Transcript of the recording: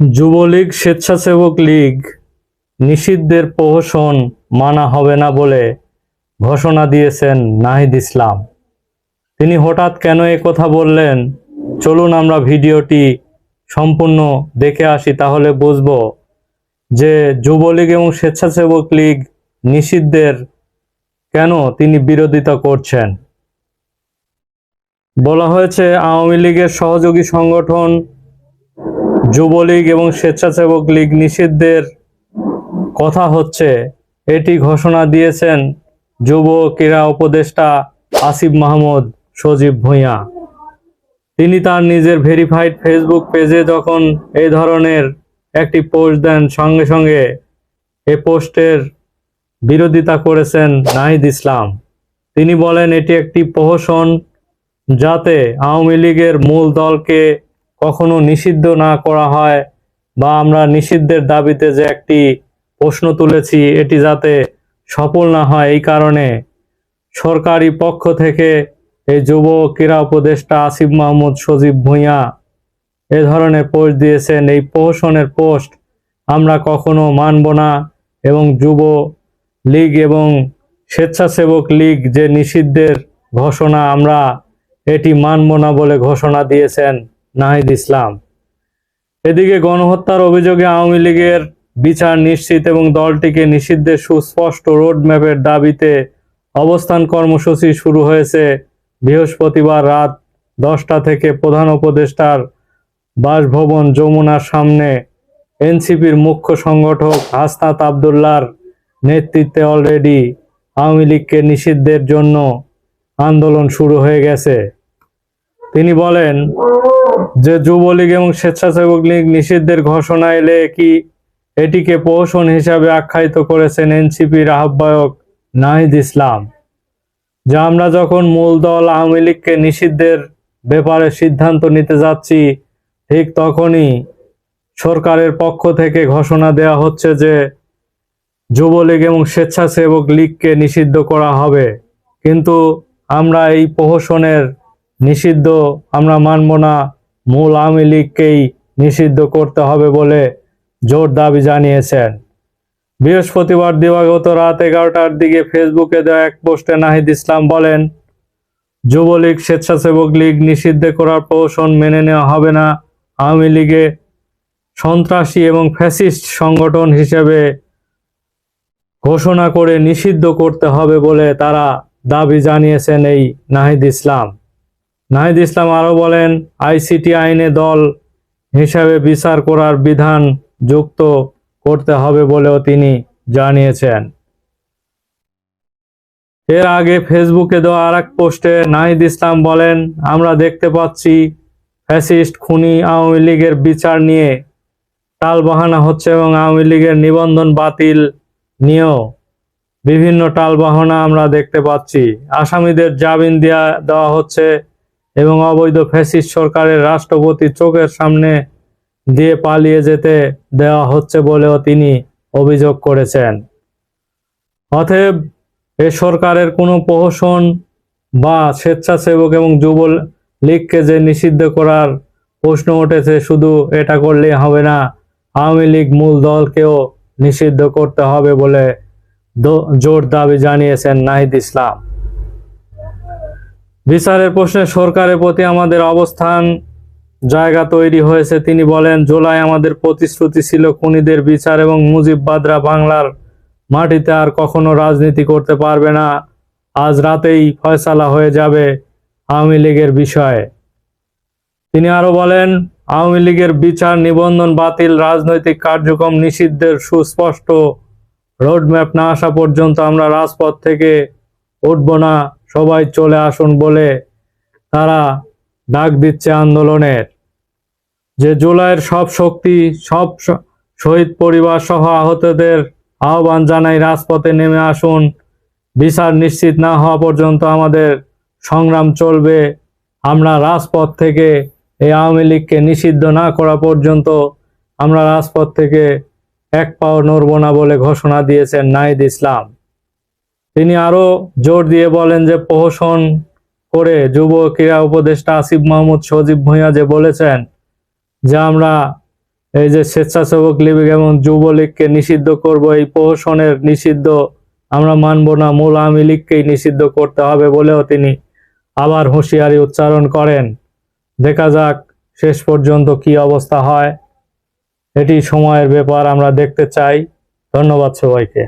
যুবলীগ, স্বেচ্ছাসেবক লীগ নিষিদ্ধের প্রহসন মানা হবে না বলে ঘোষণা দিয়েছেন নাহিদ ইসলাম। তিনি হঠাৎ কেন এ কথা বললেন? চলুন আমরা ভিডিওটি সম্পূর্ণ দেখে আসি, তাহলে বুঝব যে যুবলীগ এবং স্বেচ্ছাসেবক লীগ নিষিদ্ধের কেন তিনি বিরোধিতা করছেন। বলা হয়েছে, আওয়ামী লীগের সহযোগী সংগঠন যুবলীগ এবং স্বেচ্ছাসেবক লীগ নিষিদ্ধের কথা হচ্ছে, এটি ঘোষণা দিয়েছেন যুব ক্রীড়া উপদেষ্টা আসিফ মাহমুদ সজীব ভূঁইয়া। তিনি তার নিজের ভেরিফাইড ফেসবুক পেজে যখন এই ধরনের একটি পোস্ট দেন, সঙ্গে সঙ্গে এ পোস্টের বিরোধিতা করেছেন নাহিদ ইসলাম। তিনি বলেন, এটি একটি প্রহসন যাতে আওয়ামী লীগের মূল দলকে কখনো নিষিদ্ধ না করা হয় বা আমরা নিষিদ্ধের দাবিতে যে একটি প্রশ্ন তুলেছি, এটি যাতে সফল না হয় এই কারণে সরকারি পক্ষ থেকে এই যুব ক্রীড়া উপদেষ্টা আসিফ মাহমুদ সজীব ভূঁইয়া এ ধরনের পোস্ট দিয়েছেন। এই প্রহসনের পোস্ট আমরা কখনো মানব না এবং যুব লীগ এবং স্বেচ্ছাসেবক লীগ যে নিষিদ্ধের ঘোষণা, আমরা এটি মানব না বলে ঘোষণা দিয়েছেন। নাহিদ ইসলাম। এদিকে গণহত্যার অভিযোগে আওয়ামী লীগের বিচার নিশ্চিত এবং দলটিকে নিষিদ্ধের সুস্পষ্ট রোডম্যাপের দাবিতে অবস্থান কর্মসূচি শুরু হয়েছে বৃহস্পতিবার রাত দশটা থেকে প্রধান উপদেষ্টার বাসভবন যমুনার সামনে। এনসিপির মুখ্য সংগঠক হাসনাত আবদুল্লার নেতৃত্বে অলরেডি আওয়ামী লীগকে নিষিদ্ধের জন্য আন্দোলন শুরু হয়ে গেছে। তিনি বলেন যে যুবলীগ এবং স্বেচ্ছাসেবক লীগ নিষিদ্ধের ঘোষণা এলে কি এটিকে প্রহসন হিসাবে আখ্যায়িত করেছেন এনসিপির আহ্বায়ক নাহিদ ইসলাম? যা আমরা যখন মূল দল আওয়ামী লীগকে নিষিদ্ধের ব্যাপারে সিদ্ধান্ত নিতে যাচ্ছি, ঠিক তখনই সরকারের পক্ষ থেকে ঘোষণা দেয়া হচ্ছে যে যুবলীগ এবং স্বেচ্ছাসেবক লীগকে নিষিদ্ধ করা হবে। কিন্তু আমরা এই প্রহসনের নিষিদ্ধ আমরা মানব না। মূল আওয়ামী লীগকেই নিষিদ্ধ করতে হবে বলে জোর দাবি জানিয়েছেন। বৃহস্পতিবার দিবাগত রাত এগারোটার দিকে ফেসবুকে দেওয়া এক পোস্টে নাহিদ ইসলাম বলেন, যুবলীগ স্বেচ্ছাসেবক লীগ নিষিদ্ধ করার প্রহসন মেনে নেওয়া হবে না। আওয়ামী লীগে সন্ত্রাসী এবং ফ্যাসিস্ট সংগঠন হিসেবে ঘোষণা করে নিষিদ্ধ করতে হবে বলে তারা দাবি জানিয়েছেন এই নাহিদ ইসলাম। নাহিদ ইসলাম আরও বলেন, আইসিটি আইনে দল হিসাবে বিচার করার বিধান যুক্ত করতে হবে বলেও তিনি জানিয়েছেন। এর আগে ফেসবুকে দেওয়া আর এক পোস্টে নাহিদ ইসলাম বলেন, আমরা দেখতে পাচ্ছি ফ্যাসিস্ট খুনি আওয়ামী লীগের বিচার নিয়ে টালবাহানা হচ্ছে এবং আওয়ামী লীগের নিবন্ধন বাতিল নিয়েও বিভিন্ন টালবাহানা আমরা দেখতে পাচ্ছি। আসামিদের জামিন দেওয়া দেওয়া হচ্ছে এবং অবৈধ ফ্যাসিস্ট সরকারের রাষ্ট্রপতি চোখের সামনে দিয়ে পালিয়ে যেতে দেওয়া হচ্ছে বলেও তিনি অভিযোগ করেছেন। অতএব এ সরকারের কোনো প্রহসন বা স্বেচ্ছাসেবক এবং যুব লীগকে যে নিষিদ্ধ করার প্রশ্ন উঠেছে, শুধু এটা করলেই হবে না, আওয়ামী লীগ মূল দলকেও নিষিদ্ধ করতে হবে বলে জোর দাবি জানিয়েছেন নাহিদ ইসলাম। বিচারের প্রশ্নে সরকারের প্রতি আমাদের অবস্থান, জায়গা তৈরি হয়েছে। তিনি বলেন, জুলাই আমাদের প্রতিশ্রুতি ছিল খুনিদের বিচার এবং মুজিববাদরা বাংলার মাটিতে আর কখনো রাজনীতি করতে পারবে না। আজ রাতেই ফয়সালা হয়ে যাবে আওয়ামী লীগের বিষয়ে। তিনি আরও বলেন, আওয়ামী লীগের বিচার নিবন্ধন বাতিল, রাজনৈতিক কার্যক্রম নিষিদ্ধের সুস্পষ্ট রোডম্যাপ না আসা পর্যন্ত আমরা রাজপথ থেকে উঠব না। সবাই চলে আসুন বলে তারা ডাক দিচ্ছে আন্দোলনের। যে জুলাইয়ের সব শক্তি, সব শহীদ পরিবার সহ আহতদের আহ্বান জানাই, রাজপথে নেমে আসুন। বিচার নিশ্চিত না হওয়া পর্যন্ত আমাদের সংগ্রাম চলবে। আমরা রাজপথ থেকে এই আওয়ামী লীগকে নিষিদ্ধ না করা পর্যন্ত আমরা রাজপথ থেকে এক পাও নড়ব না বলে ঘোষণা দিয়েছেন নাহিদ ইসলাম। তিনি আরও জোর দিয়ে বলেন যে প্রহসন করে যুব ক্রীড়া উপদেষ্টা আসিফ মাহমুদ সজীব ভূঁইয়া যে বলেছেন যে, আমরা এই যে স্বেচ্ছাসেবক লীগ এবং যুবলীগকে নিষিদ্ধ করব, এই প্রহসনের নিষিদ্ধ আমরা মানব না। মূল আওয়ামী লীগকেই নিষিদ্ধ করতে হবে বলেও তিনি আবার হুঁশিয়ারি উচ্চারণ করেন। দেখা যাক শেষ পর্যন্ত কি অবস্থা হয়। এটি সময়ের ব্যাপার, আমরা দেখতে চাই। ধন্যবাদ সবাইকে।